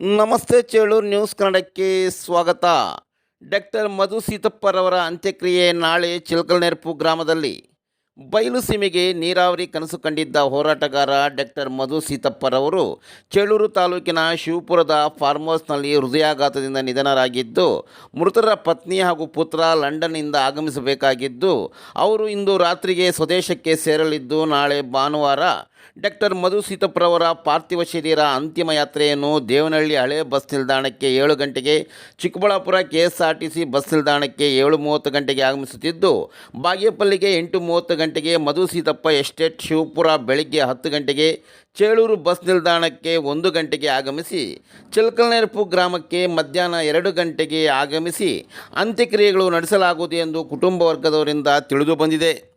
ನಮಸ್ತೆ ಚೇಳೂರು ನ್ಯೂಸ್ ಕನ್ನಡಕ್ಕೆ ಸ್ವಾಗತ. ಡಾಕ್ಟರ್ ಮಧು ಸೀತಪ್ಪರವರ ಅಂತ್ಯಕ್ರಿಯೆ ನಾಳೆ ಚಿಲ್ಕಲ್ನೆರ್ಪು ಗ್ರಾಮದಲ್ಲಿ. ಬಯಲು ಸೀಮೆಗೆ ನೀರಾವರಿ ಕನಸು ಕಂಡಿದ್ದ ಹೋರಾಟಗಾರ ಡಾಕ್ಟರ್ ಮಧು ಸೀತಪ್ಪರವರು ಚೇಳೂರು ತಾಲೂಕಿನ ಶಿವಪುರದ ಫಾರ್ಮ್ ಹೌಸ್ನಲ್ಲಿ ಹೃದಯಾಘಾತದಿಂದ ನಿಧನರಾಗಿದ್ದು, ಮೃತರ ಪತ್ನಿ ಹಾಗೂ ಪುತ್ರ ಲಂಡನ್ನಿಂದ ಆಗಮಿಸಬೇಕಾಗಿದ್ದು, ಅವರು ಇಂದು ರಾತ್ರಿಗೆ ಸ್ವದೇಶಕ್ಕೆ ಸೇರಲಿದ್ದು ನಾಳೆ ಭಾನುವಾರ ಡಾಕ್ಟರ್ ಮಧು ಸೀತಪ್ಪರವರ ಪಾರ್ಥಿವ ಶರೀರ ಅಂತಿಮ ಯಾತ್ರೆಯನ್ನು ದೇವನಹಳ್ಳಿ ಹಳೆ ಬಸ್ ನಿಲ್ದಾಣಕ್ಕೆ ಏಳು ಗಂಟೆಗೆ, ಚಿಕ್ಕಬಳ್ಳಾಪುರ ಕೆ ಬಸ್ ನಿಲ್ದಾಣಕ್ಕೆ ಏಳು ಮೂವತ್ತು ಗಂಟೆಗೆ ಆಗಮಿಸುತ್ತಿದ್ದು, ಬಾಗೇಪಲ್ಲಿಗೆ ಎಂಟು ಮೂವತ್ತು ಗಂಟೆಗೆ, ಮಧು ಸೀತಪ್ಪ ಎಸ್ಟೇಟ್ ಶಿವಪುರ ಬೆಳಗ್ಗೆ ಹತ್ತು ಗಂಟೆಗೆ, ಚೇಳೂರು ಬಸ್ ನಿಲ್ದಾಣಕ್ಕೆ ಒಂದು ಗಂಟೆಗೆ ಆಗಮಿಸಿ ಚಿಲ್ಕಲ್ನೆರಪು ಗ್ರಾಮಕ್ಕೆ ಮಧ್ಯಾಹ್ನ ಎರಡು ಗಂಟೆಗೆ ಆಗಮಿಸಿ, ಅಂತ್ಯಕ್ರಿಯೆಗಳು ನಡೆಸಲಾಗುವುದು ಎಂದು ಕುಟುಂಬ ವರ್ಗದವರಿಂದ ತಿಳಿದು ಬಂದಿದೆ.